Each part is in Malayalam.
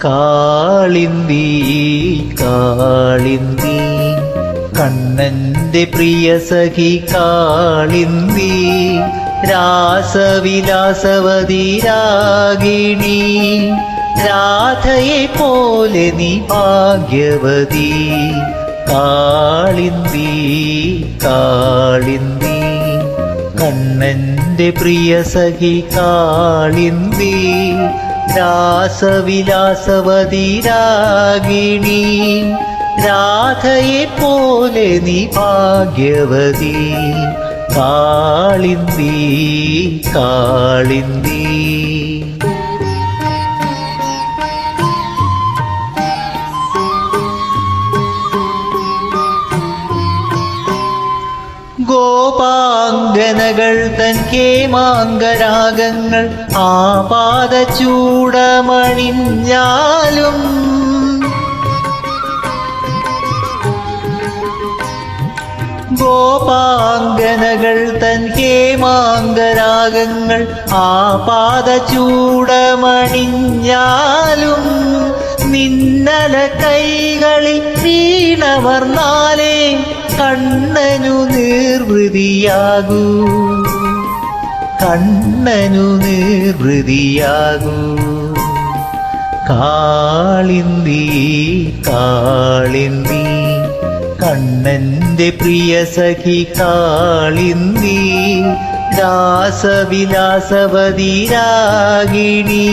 കാളിന്തി കാളിന്തി കണ്ണന്റെ പ്രിയ സഖി കാളിന്തി രാസവിലാസവതി രാഗിണി രാധയെ പോലെ നീ ഭാഗ്യവതി. കാളിന്തി കാളിന്തി. കണ്ണന്റെ പ്രിയ സഖി കാളിന്തി. രാസവിലാസവതി രാഗിണി രാധയെ പോലെ നീ ഭാഗ്യവതി. കാളിന്തി കാളിന്തി ഗോപാംഗനകൾ തൻ കേമാംഗരാഗങ്ങൾ ആപാദ ചൂടമണിഞ്ഞാലും ഗോപാംഗനകൾ തൻ കേമാംഗരാഗങ്ങൾ പാത ചൂടമണിഞ്ഞാലും നിന്നല കൈകളിൽ വീണവർന്നാലേ കണ്ണനു നിർവൃതിയാകൂ. കണ്ണനു നിർവൃതിയാകൂ. കാളിന്തി കാളിന്തി. കണ്ണന്റെ പ്രിയ സഖി കാളിന്തി രാസവിലാസവതി രാഗിണി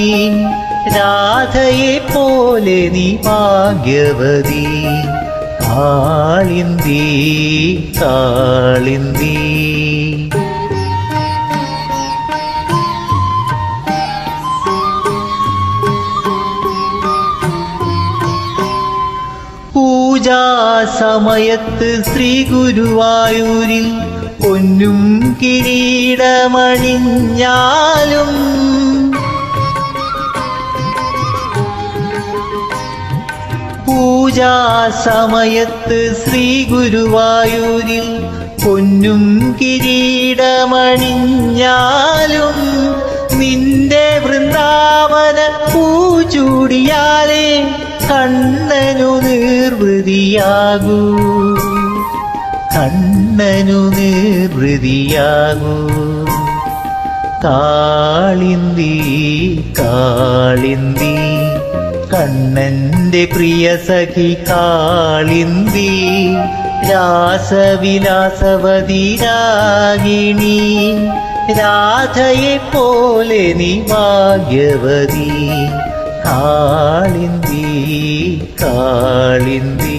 രാധയെ പോലെ നീ ഭാഗ്യവതി കാളിന്തി കാളിന്തി. പൂജാ സമയത്ത് ശ്രീ ഗുരുവായൂരിൽ പൊന്നും കിരീടമണിഞ്ഞാലും പൂജാ സമയത്ത് ശ്രീ ഗുരുവായൂരിൽ പൊന്നും കിരീടമണിഞ്ഞാലും നിന്റെ വൃന്ദാവന പൂചൂടിയാലേ കണ്ണനു നിർവൃതിയാകൂ. കണ്ണനു നിർവൃതിയാകൂ. കാളിന്തി കാളിന്തി കണ്ണന്റെ പ്രിയ സഖി കാളിന്തി രാസവിലാസവതി രാഗിണി രാധയെ പോലെ നീ ഭാഗ്യവതി. കാളിന്തി കാളിന്തി